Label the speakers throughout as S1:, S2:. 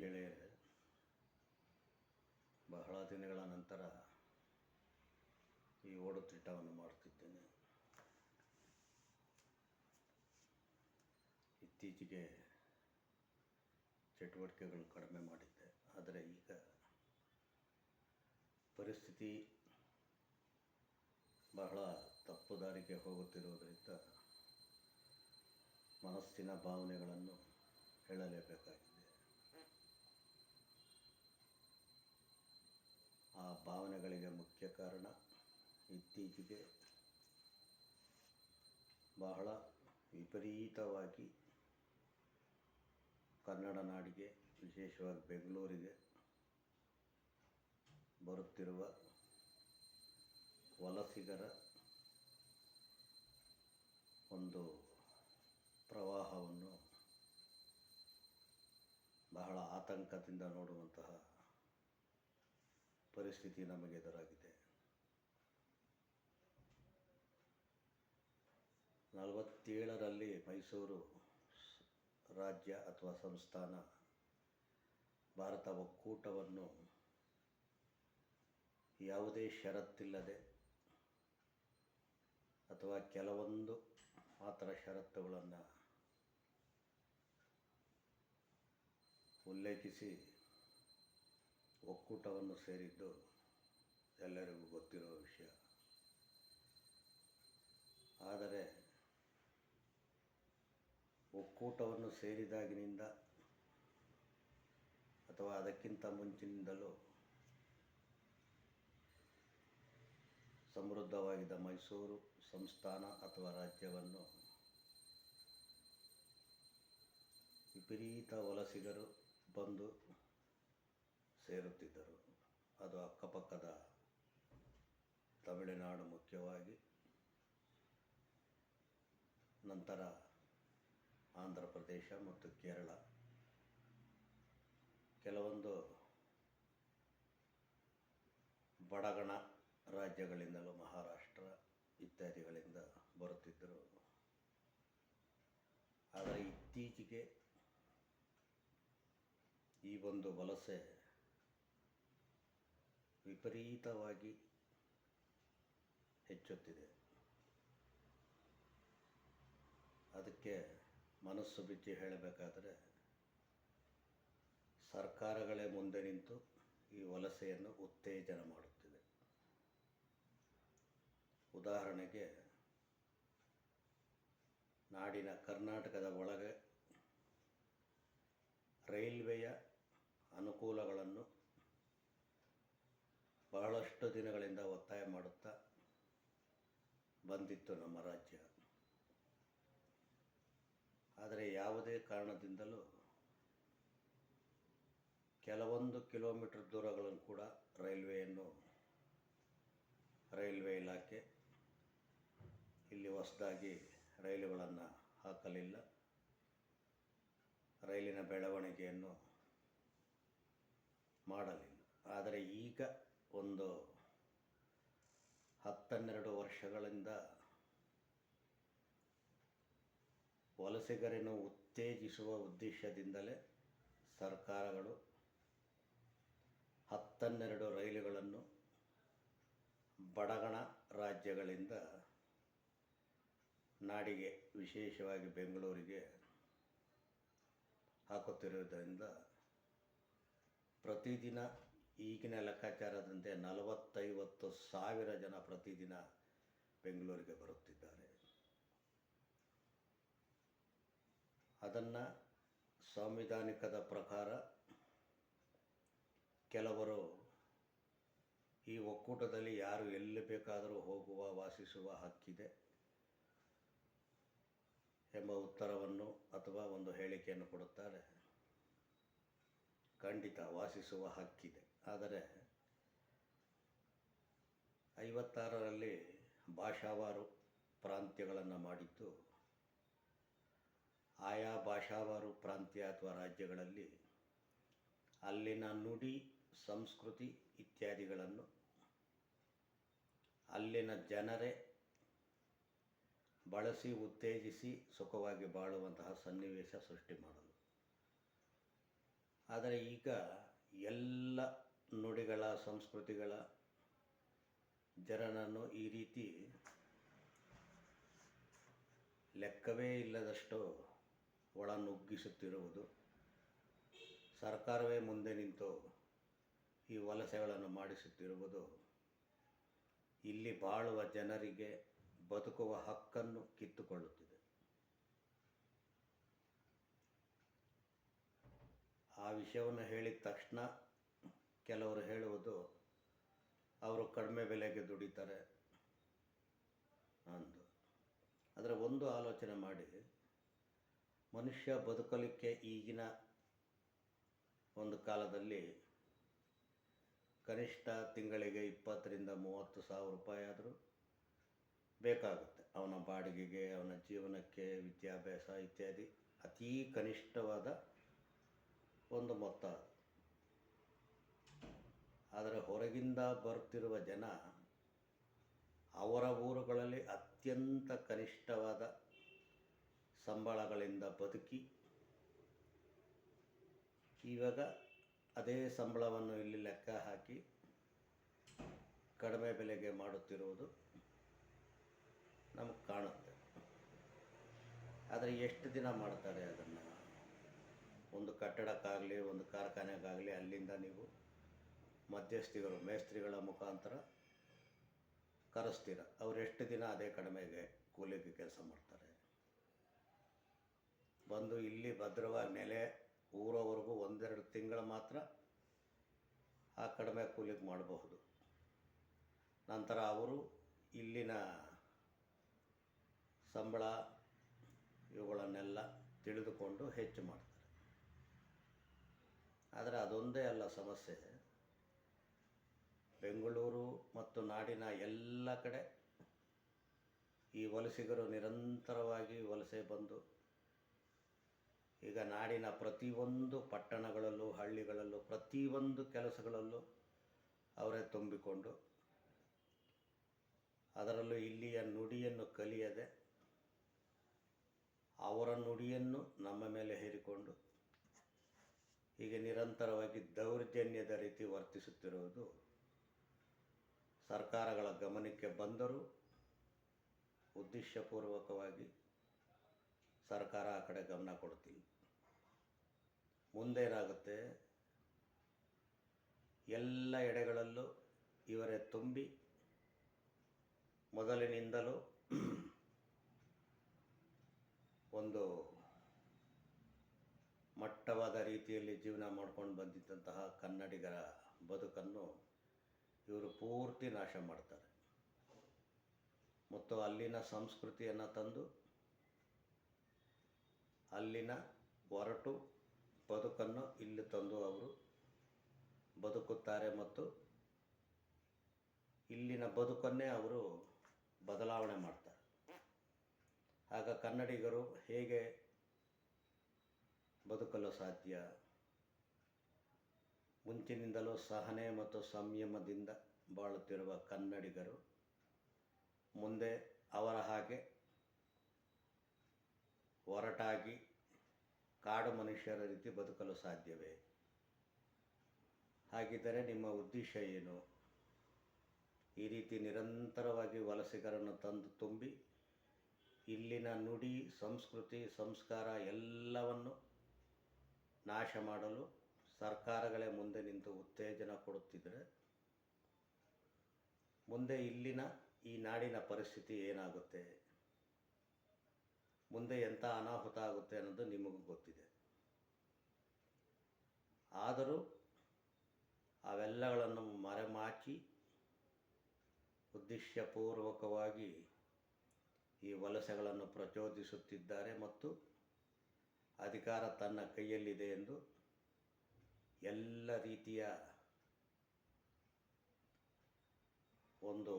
S1: ಗೆಳೆಯರೆ ಬಹಳ ದಿನಗಳ ನಂತರ ಈ ಓಡುತ್ತಿಟ್ಟವನ್ನು ಮಾಡುತ್ತಿದ್ದೇನೆ. ಇತ್ತೀಚೆಗೆ ಚಟುವಟಿಕೆಗಳು ಕಡಿಮೆ ಮಾಡಿದ್ದೆ. ಆದರೆ ಈಗ ಪರಿಸ್ಥಿತಿ ಬಹಳ ತಪ್ಪು ದಾರಿಗೆ ಹೋಗುತ್ತಿರುವುದರಿಂದ ಮನಸ್ಸಿನ ಭಾವನೆಗಳನ್ನು ಹೇಳಲೇಬೇಕಾಗಿದೆ. ಭಾವನೆಗಳಿಗೆ ಮುಖ್ಯ ಕಾರಣ ಇತ್ತೀಚೆಗೆ ಬಹಳ ವಿಪರೀತವಾಗಿ ಕನ್ನಡ ನಾಡಿಗೆ, ವಿಶೇಷವಾಗಿ ಬೆಂಗಳೂರಿಗೆ ಬರುತ್ತಿರುವ ವಲಸಿಗರ ಒಂದು ಪ್ರವಾಹವನ್ನು ಬಹಳ ಆತಂಕದಿಂದ ನೋಡುವಂತಹ ಪರಿಸ್ಥಿತಿ ನಮಗೆ ಎದುರಾಗಿದೆ. ನಲವತ್ತೇಳರಲ್ಲಿ ಮೈಸೂರು ರಾಜ್ಯ ಅಥವಾ ಸಂಸ್ಥಾನ ಭಾರತ ಒಕ್ಕೂಟವನ್ನು ಯಾವುದೇ ಷರತ್ತಿಲ್ಲದೆ ಅಥವಾ ಕೆಲವೊಂದು ಮಾತ್ರ ಷರತ್ತುಗಳನ್ನು ಉಲ್ಲೇಖಿಸಿ ಒಕ್ಕೂಟವನ್ನು ಸೇರಿದ್ದು ಎಲ್ಲರಿಗೂ ಗೊತ್ತಿರುವ ವಿಷಯ. ಆದರೆ ಒಕ್ಕೂಟವನ್ನು ಸೇರಿದಾಗಿನಿಂದ ಅಥವಾ ಅದಕ್ಕಿಂತ ಮುಂಚಿನಿಂದಲೂ ಸಮೃದ್ಧವಾಗಿದ್ದ ಮೈಸೂರು ಸಂಸ್ಥಾನ ಅಥವಾ ರಾಜ್ಯವನ್ನು ವಿಪರೀತ ವಲಸಿಗರು ಬಂದು ಸೇರುತ್ತಿದ್ದರು. ಅದು ಅಕ್ಕಪಕ್ಕದ ತಮಿಳುನಾಡು ಮುಖ್ಯವಾಗಿ. ನಂತರ ಆಂಧ್ರ ಪ್ರದೇಶ ಮತ್ತು ಕೇರಳ. ಕೆಲವೊಂದು ಬಡಗಣ ರಾಜ್ಯಗಳಿಂದಲೂ ಮಹಾರಾಷ್ಟ್ರ ಇತ್ಯಾದಿಗಳಿಂದ ಬರುತ್ತಿದ್ದರು. ಆದರೆ ಇತ್ತೀಚೆಗೆ ಈ ಒಂದು ವಲಸೆ ವಿಪರೀತವಾಗಿ ಹೆಚ್ಚುತ್ತಿದೆ. ಅದಕ್ಕೆ ಮನಸ್ಸು ಬಿಚ್ಚಿ ಹೇಳಬೇಕಾದರೆ ಸರ್ಕಾರಗಳೇ ಮುಂದೆ ನಿಂತು ಈ ವಲಸೆಯನ್ನು ಉತ್ತೇಜನ ಮಾಡುತ್ತಿದೆ. ಉದಾಹರಣೆಗೆ ನಾಡಿನ ಕರ್ನಾಟಕದ ಒಳಗೆ ರೈಲ್ವೆಯ ಅನುಕೂಲಗಳನ್ನು ಬಹಳಷ್ಟು ದಿನಗಳಿಂದ ಒತ್ತಾಯ ಮಾಡುತ್ತಾ ಬಂದಿತ್ತು ನಮ್ಮ ರಾಜ್ಯ. ಆದರೆ ಯಾವುದೇ ಕಾರಣದಿಂದಲೂ ಕೆಲವೊಂದು ಕಿಲೋಮೀಟರ್ ದೂರಗಳನ್ನು ಕೂಡ ರೈಲ್ವೆಯನ್ನು, ರೈಲ್ವೆ ಇಲಾಖೆ ಇಲ್ಲಿ ಹೊಸದಾಗಿ ರೈಲುಗಳನ್ನು ಹಾಕಲಿಲ್ಲ. ರೈಲಿನ ಬೆಳವಣಿಗೆಯನ್ನು ಮಾಡಲಿಲ್ಲ. ಆದರೆ ಈಗ ಒಂದು ಹತ್ತನ್ನೆರಡು ವರ್ಷಗಳಿಂದ ವಲಸಿಗರನ್ನು ಉತ್ತೇಜಿಸುವ ಉದ್ದೇಶದಿಂದಲೇ ಸರ್ಕಾರಗಳು ಹತ್ತನ್ನೆರಡು ರೈಲುಗಳನ್ನು ಬಡಗಣ ರಾಜ್ಯಗಳಿಂದ ನಾಡಿಗೆ, ವಿಶೇಷವಾಗಿ ಬೆಂಗಳೂರಿಗೆ ಹಾಕುತ್ತಿರುವುದರಿಂದ ಪ್ರತಿದಿನ ಈಗಿನ ಲೆಕ್ಕಾಚಾರದಂತೆ ನಲವತ್ತೈವತ್ತು ಸಾವಿರ ಜನ ಪ್ರತಿದಿನ ಬೆಂಗಳೂರಿಗೆ ಬರುತ್ತಿದ್ದಾರೆ. ಅದನ್ನು ಸಾಂವಿಧಾನಿಕದ ಪ್ರಕಾರ ಕೆಲವರು ಈ ಒಕ್ಕೂಟದಲ್ಲಿ ಯಾರು ಎಲ್ಲಿ ಬೇಕಾದರೂ ಹೋಗುವ, ವಾಸಿಸುವ ಹಕ್ಕಿದೆ ಎಂಬ ಉತ್ತರವನ್ನು ಅಥವಾ ಒಂದು ಹೇಳಿಕೆಯನ್ನು ಕೊಡುತ್ತಾರೆ. ಖಂಡಿತ ವಾಸಿಸುವ ಹಕ್ಕಿದೆ. ಆದರೆ ಐವತ್ತಾರರಲ್ಲಿ ಭಾಷಾವಾರು ಪ್ರಾಂತ್ಯಗಳನ್ನು ಮಾಡಿದ್ದು, ಆಯಾ ಭಾಷಾವಾರು ಪ್ರಾಂತ್ಯ ಅಥವಾ ರಾಜ್ಯಗಳಲ್ಲಿ ಅಲ್ಲಿನ ನುಡಿ, ಸಂಸ್ಕೃತಿ ಇತ್ಯಾದಿಗಳನ್ನು ಅಲ್ಲಿನ ಜನರೇ ಬಳಸಿ, ಉತ್ತೇಜಿಸಿ, ಸುಖವಾಗಿ ಬಾಳುವಂತಹ ಸನ್ನಿವೇಶ ಸೃಷ್ಟಿ ಮಾಡಲು ಆದರೆ ಈಗ ಎಲ್ಲ ನುಡಿಗಳ, ಸಂಸ್ಕೃತಿಗಳ ಜನರನ್ನು ಈ ರೀತಿ ಲೆಕ್ಕವೇ ಇಲ್ಲದಷ್ಟು ಒಳ ನುಗ್ಗಿಸುತ್ತಿರುವುದು ಸರ್ಕಾರವೇ ಮುಂದೆ ನಿಂತು ಈ ವಲಸೆಗಳನ್ನು ಮಾಡಿಸುತ್ತಿರುವುದು. ಇಲ್ಲಿ ಬಾಳುವ ಜನರಿಗೆ ಬದುಕುವ ಹಕ್ಕನ್ನು ಕಿತ್ತುಕೊಳ್ಳುತ್ತಿದೆ. ಆ ವಿಷಯವನ್ನು ಹೇಳಿದ ತಕ್ಷಣ ಕೆಲವರು ಹೇಳುವುದು, ಅವರು ಕಡಿಮೆ ಬೆಲೆಗೆ ದುಡಿತಾರೆ ಅಂದು ಆದರೆ ಒಂದು ಆಲೋಚನೆ ಮಾಡಿ, ಮನುಷ್ಯ ಬದುಕಲಿಕ್ಕೆ ಈಗಿನ ಒಂದು ಕಾಲದಲ್ಲಿ ಕನಿಷ್ಠ ತಿಂಗಳಿಗೆ ಇಪ್ಪತ್ತರಿಂದ ಮೂವತ್ತು ಸಾವಿರ ರೂಪಾಯಿ ಆದರೂ ಬೇಕಾಗುತ್ತೆ ಅವನ ಬಾಡಿಗೆಗೆ, ಅವನ ಜೀವನಕ್ಕೆ, ವಿದ್ಯಾಭ್ಯಾಸ ಇತ್ಯಾದಿ ಅತೀ ಕನಿಷ್ಠವಾದ ಒಂದು ಮೊತ್ತ. ಆದರೆ ಹೊರಗಿಂದ ಬರುತ್ತಿರುವ ಜನ ಅವರ ಊರುಗಳಲ್ಲಿ ಅತ್ಯಂತ ಕನಿಷ್ಠವಾದ ಸಂಬಳಗಳಿಂದ ಬದುಕಿ, ಇವಾಗ ಅದೇ ಸಂಬಳವನ್ನು ಇಲ್ಲಿ ಲೆಕ್ಕ ಹಾಕಿ ಕಡಿಮೆ ಬೆಲೆಗೆ ಮಾಡುತ್ತಿರುವುದು ನಮಗೆ ಕಾಣುತ್ತೆ. ಆದರೆ ಎಷ್ಟು ದಿನ ಮಾಡ್ತಾರೆ ಅದನ್ನು? ಒಂದು ಕಟ್ಟಡಕ್ಕಾಗಲಿ, ಒಂದು ಕಾರ್ಖಾನೆಗಾಗಲಿ ಅಲ್ಲಿಂದ ನೀವು ಮಧ್ಯಸ್ಥಿಗಳು, ಮೇಸ್ತ್ರಿಗಳ ಮುಖಾಂತರ ಕರೆಸ್ತೀರ. ಅವ್ರು ಎಷ್ಟು ದಿನ ಅದೇ ಕಡಿಮೆಗೆ ಕೂಲಿಗೆ ಕೆಲಸ ಮಾಡ್ತಾರೆ? ಬಂದು ಇಲ್ಲಿ ಭದ್ರವಾದ ನೆಲೆ ಊರವರೆಗೂ ಒಂದೆರಡು ತಿಂಗಳು ಮಾತ್ರ ಆ ಕಡಿಮೆ ಕೂಲಿಗೆ ಮಾಡಬಹುದು. ನಂತರ ಅವರು ಇಲ್ಲಿನ ಸಂಬಳ ಇವುಗಳನ್ನೆಲ್ಲ ತಿಳಿದುಕೊಂಡು ಹೆಚ್ಚು ಮಾಡ್ತಾರೆ. ಆದರೆ ಅದೊಂದೇ ಅಲ್ಲ ಸಮಸ್ಯೆ. ಬೆಂಗಳೂರು ಮತ್ತು ನಾಡಿನ ಎಲ್ಲ ಕಡೆ ಈ ವಲಸಿಗರು ನಿರಂತರವಾಗಿ ವಲಸೆ ಬಂದು, ಈಗ ನಾಡಿನ ಪ್ರತಿಯೊಂದು ಪಟ್ಟಣಗಳಲ್ಲೂ, ಹಳ್ಳಿಗಳಲ್ಲೂ, ಪ್ರತಿಯೊಂದು ಕೆಲಸಗಳಲ್ಲೂ ಅವರೇ ತುಂಬಿಕೊಂಡು, ಅದರಲ್ಲೂ ಇಲ್ಲಿಯ ನುಡಿಯನ್ನು ಕಲಿಯದೆ, ಅವರ ನುಡಿಯನ್ನು ನಮ್ಮ ಮೇಲೆ ಹೇರಿಕೊಂಡು, ಹೀಗೆ ನಿರಂತರವಾಗಿ ದೌರ್ಜನ್ಯದ ರೀತಿ ವರ್ತಿಸುತ್ತಿರುವುದು ಸರ್ಕಾರಗಳ ಗಮನಕ್ಕೆ ಬಂದರೂ ಉದ್ದೇಶಪೂರ್ವಕವಾಗಿ ಸರ್ಕಾರ ಆ ಕಡೆ ಗಮನ ಕೊಡ್ತಿಲ್ಲ. ಮುಂದೇನಾಗುತ್ತೆ? ಎಲ್ಲ ಎಡೆಗಳಲ್ಲೂ ಇವರೇ ತುಂಬಿ ಮೊದಲಿನಿಂದಲೂ ಒಂದು ಮಟ್ಟವಾದ ರೀತಿಯಲ್ಲಿ ಜೀವನ ಮಾಡ್ಕೊಂಡು ಬಂದಿದ್ದಂತಹ ಕನ್ನಡಿಗರ ಬದುಕನ್ನು ಇವರು ಪೂರ್ತಿ ನಾಶ ಮಾಡ್ತಾರೆ. ಮತ್ತು ಅಲ್ಲಿನ ಸಂಸ್ಕೃತಿಯನ್ನು ತಂದು, ಅಲ್ಲಿನ ಒರಟು ಬದುಕನ್ನು ಇಲ್ಲಿ ತಂದು ಅವರು ಬದುಕುತ್ತಾರೆ ಮತ್ತು ಇಲ್ಲಿನ ಬದುಕನ್ನೇ ಅವರು ಬದಲಾವಣೆ ಮಾಡ್ತಾರೆ. ಆಗ ಕನ್ನಡಿಗರು ಹೇಗೆ ಬದುಕಲು ಸಾಧ್ಯ? ಮುಂಚಿನಿಂದಲೂ ಸಹನೆ ಮತ್ತು ಸಂಯಮದಿಂದ ಬಾಳುತ್ತಿರುವ ಕನ್ನಡಿಗರು ಮುಂದೆ ಅವರ ಹಾಗೆ ಒರಟಾಗಿ ಕಾಡು ಮನುಷ್ಯರ ರೀತಿ ಬದುಕಲು ಸಾಧ್ಯವೇ? ಹಾಗಿದ್ದರೆ ನಿಮ್ಮ ಉದ್ದೇಶ ಏನು? ಈ ರೀತಿ ನಿರಂತರವಾಗಿ ವಲಸಿಗರನ್ನು ತಂದು ತುಂಬಿ ಇಲ್ಲಿನ ನುಡಿ, ಸಂಸ್ಕೃತಿ, ಸಂಸ್ಕಾರ ಎಲ್ಲವನ್ನು ನಾಶ ಮಾಡಲು ಸರ್ಕಾರಗಳೇ ಮುಂದೆ ನಿಂತು ಉತ್ತೇಜನ ಕೊಡುತ್ತಿದ್ದರೆ ಮುಂದೆ ಇಲ್ಲಿನ ಈ ನಾಡಿನ ಪರಿಸ್ಥಿತಿ ಏನಾಗುತ್ತೆ? ಮುಂದೆ ಎಂಥ ಅನಾಹುತ ಆಗುತ್ತೆ ಅನ್ನೋದು ನಿಮಗೂ ಗೊತ್ತಿದೆ. ಆದರೂ ಅವೆಲ್ಲಗಳನ್ನು ಮರೆಮಾಚಿ ಉದ್ದೇಶಪೂರ್ವಕವಾಗಿ ಈ ವಲಸೆಗಳನ್ನು ಪ್ರಚೋದಿಸುತ್ತಿದ್ದಾರೆ ಮತ್ತು ಅಧಿಕಾರ ತನ್ನ ಕೈಯಲ್ಲಿದೆ ಎಂದು ಎಲ್ಲ ರೀತಿಯ ಒಂದು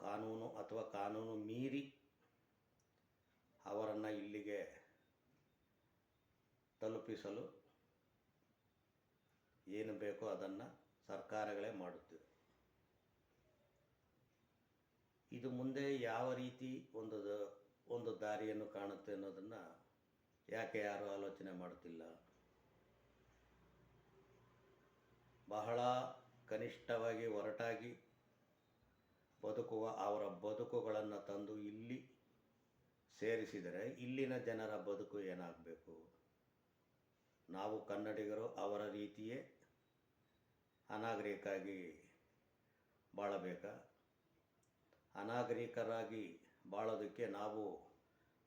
S1: ಕಾನೂನು ಅಥವಾ ಕಾನೂನು ಮೀರಿ ಅವರನ್ನು ಇಲ್ಲಿಗೆ ತಲುಪಿಸಲು ಏನು ಬೇಕೋ ಅದನ್ನು ಸರ್ಕಾರಗಳೇ ಮಾಡುತ್ತಿವೆ ಇದು ಮುಂದೆ ಯಾವ ರೀತಿ ಒಂದು ಒಂದು ದಾರಿಯನ್ನು ಕಾಣುತ್ತೆ ಅನ್ನೋದನ್ನು ಯಾಕೆ ಯಾರೂ ಆಲೋಚನೆ ಮಾಡ್ತಿಲ್ಲ ಬಹಳ ಕನಿಷ್ಠವಾಗಿ ಹೊರಟಾಗಿ ಬದುಕುವ, ಅವರ ಬದುಕುಗಳನ್ನು ತಂದು ಇಲ್ಲಿ ಸೇರಿಸಿದರೆ ಇಲ್ಲಿನ ಜನರ ಬದುಕು ಏನಾಗಬೇಕು? ನಾವು ಕನ್ನಡಿಗರು, ಅವರ ರೀತಿಯೇ ಅನಾಗರಿಕಾಗಿ ಬಾಳಬೇಕಾ? ಅನಾಗರಿಕರಾಗಿ ಬಾಳೋದಕ್ಕೆ ನಾವು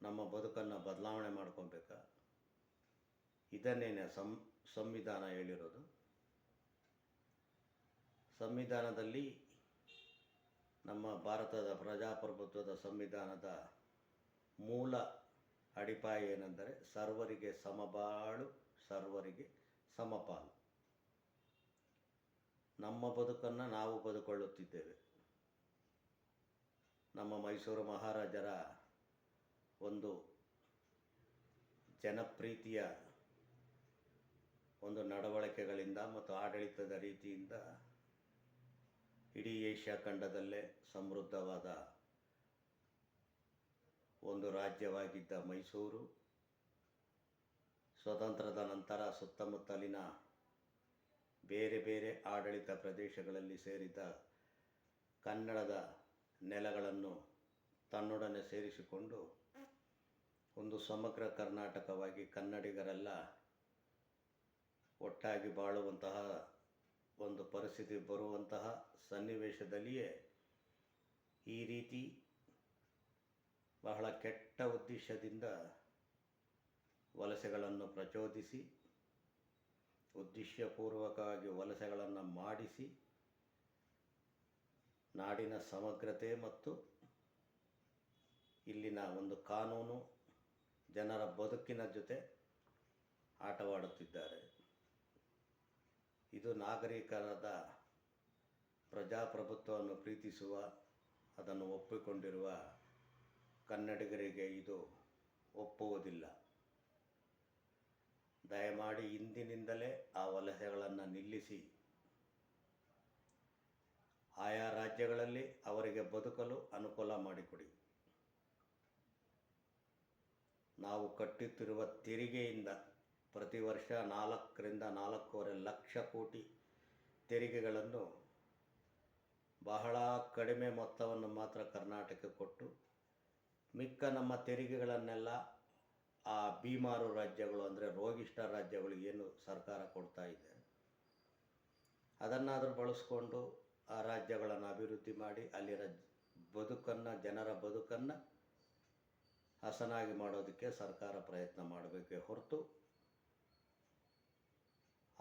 S1: ನಮ್ಮ ಬದುಕನ್ನು ಬದಲಾವಣೆ ಮಾಡ್ಕೊಬೇಕಾ ಇದನ್ನೇನೆ ಸಂ, ಸಂವಿಧಾನ ಹೇಳಿರೋದು. ಸಂವಿಧಾನದಲ್ಲಿ ನಮ್ಮ ಭಾರತದ ಪ್ರಜಾಪ್ರಭುತ್ವದ ಸಂವಿಧಾನದ ಮೂಲ ಅಡಿಪಾಯ ಏನೆಂದರೆ ಸರ್ವರಿಗೆ ಸಮಬಾಳು, ಸರ್ವರಿಗೆ ಸಮಪಾಲು. ನಮ್ಮ ಬದುಕನ್ನು ನಾವು ಬದುಕೊಳ್ಳುತ್ತಿದ್ದೇವೆ. ನಮ್ಮ ಮೈಸೂರು ಮಹಾರಾಜರ ಒಂದು ಜನಪ್ರೀತಿಯ ಒಂದು ನಡವಳಿಕೆಗಳಿಂದ ಮತ್ತು ಆಡಳಿತದ ರೀತಿಯಿಂದ ಇಡೀ ಏಷ್ಯಾ ಖಂಡದಲ್ಲೇ ಸಮೃದ್ಧವಾದ ಒಂದು ರಾಜ್ಯವಾಗಿದ್ದ ಮೈಸೂರು ಸ್ವತಂತ್ರದ ನಂತರ ಸುತ್ತಮುತ್ತಲಿನ ಬೇರೆ ಬೇರೆ ಆಡಳಿತ ಪ್ರದೇಶಗಳಲ್ಲಿ ಸೇರಿದ ಕನ್ನಡದ ನೆಲಗಳನ್ನು ತನ್ನೊಡನೆ ಸೇರಿಸಿಕೊಂಡು ಒಂದು ಸಮಗ್ರ ಕರ್ನಾಟಕವಾಗಿ ಕನ್ನಡಿಗರೆಲ್ಲ ಒಟ್ಟಾಗಿ ಬಾಳುವಂತಹ ಒಂದು ಪರಿಸ್ಥಿತಿ ಬರುವಂತಹ ಸನ್ನಿವೇಶದಲ್ಲಿಯೇ ಈ ರೀತಿ ಬಹಳ ಕೆಟ್ಟ ಉದ್ದೇಶದಿಂದ ವಲಸೆಗಳನ್ನು ಪ್ರಚೋದಿಸಿ, ಉದ್ದೇಶಪೂರ್ವಕವಾಗಿ ವಲಸೆಗಳನ್ನು ಮಾಡಿಸಿ, ನಾಡಿನ ಸಮಗ್ರತೆ ಮತ್ತು ಇಲ್ಲಿನ ಒಂದು ಕಾನೂನು ಜನರ ಬದುಕಿನ ಜೊತೆ ಆಟವಾಡುತ್ತಿದ್ದಾರೆ. ಇದು ನಾಗರಿಕರಾದ ಪ್ರಜಾಪ್ರಭುತ್ವವನ್ನು ಪ್ರೀತಿಸುವ, ಅದನ್ನು ಒಪ್ಪಿಕೊಂಡಿರುವ ಕನ್ನಡಿಗರಿಗೆ ಇದು ಒಪ್ಪುವುದಿಲ್ಲ. ದಯಮಾಡಿ ಇಂದಿನಿಂದಲೇ ಆ ವಲಸೆಗಳನ್ನು ನಿಲ್ಲಿಸಿ. ಆಯಾ ರಾಜ್ಯಗಳಲ್ಲಿ ಅವರಿಗೆ ಬದುಕಲು ಅನುಕೂಲ ಮಾಡಿಕೊಡಿ. ನಾವು ಕಟ್ಟುತ್ತಿರುವ ತೆರಿಗೆಯಿಂದ ಪ್ರತಿ ವರ್ಷ ನಾಲ್ಕರಿಂದ ನಾಲ್ಕೂವರೆ ಲಕ್ಷ ಕೋಟಿ ತೆರಿಗೆಗಳನ್ನು ಬಹಳ ಕಡಿಮೆ ಮೊತ್ತವನ್ನು ಮಾತ್ರ ಕರ್ನಾಟಕಕ್ಕೆ ಕೊಟ್ಟು ಮಿಕ್ಕ ನಮ್ಮ ತೆರಿಗೆಗಳನ್ನೆಲ್ಲ ಆ ಬೀಮಾರು ರಾಜ್ಯಗಳು ಅಂದರೆ ರೋಗಿಷ್ಠ ರಾಜ್ಯಗಳು ಏನು ಸರ್ಕಾರ ಕೊಡ್ತಾ ಇದೆ. ಅದನ್ನಾದರೂ ಬಳಸ್ಕೊಂಡು ಆ ರಾಜ್ಯಗಳನ್ನು ಅಭಿವೃದ್ಧಿ ಮಾಡಿ ಅಲ್ಲಿರ ಬದುಕನ್ನು, ಜನರ ಬದುಕನ್ನು ಹಸನಾಗಿ ಮಾಡೋದಕ್ಕೆ ಸರ್ಕಾರ ಪ್ರಯತ್ನ ಮಾಡಬೇಕೇ ಹೊರತು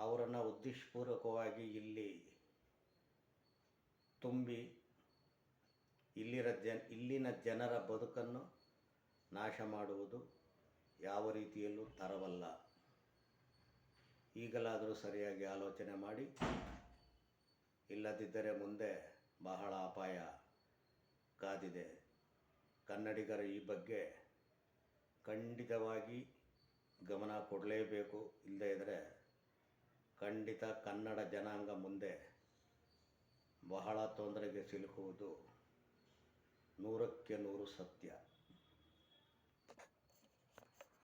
S1: ಅವರನ್ನು ಉದ್ದೇಶಪೂರ್ವಕವಾಗಿ ಇಲ್ಲಿ ತುಂಬಿ ಇಲ್ಲಿರ ಜನ, ಇಲ್ಲಿನ ಜನರ ಬದುಕನ್ನು ನಾಶ ಮಾಡುವುದು ಯಾವ ರೀತಿಯಲ್ಲೂ ತರವಲ್ಲ. ಈಗಲಾದರೂ ಸರಿಯಾಗಿ ಆಲೋಚನೆ ಮಾಡಿ, ಇಲ್ಲದಿದ್ದರೆ ಮುಂದೆ ಬಹಳ ಅಪಾಯ ಕಾದಿದೆ. ಕನ್ನಡಿಗರ ಈ ಬಗ್ಗೆ ಖಂಡಿತವಾಗಿ ಗಮನ ಕೊಡಲೇಬೇಕು. ಇಲ್ಲದೇ ಇದ್ದರೆ ಖಂಡಿತ ಕನ್ನಡ ಜನಾಂಗ ಮುಂದೆ ಬಹಳ ತೊಂದರೆಗೆ ಸಿಲುಕುವುದು ನೂರಕ್ಕೆ ನೂರು ಸತ್ಯ.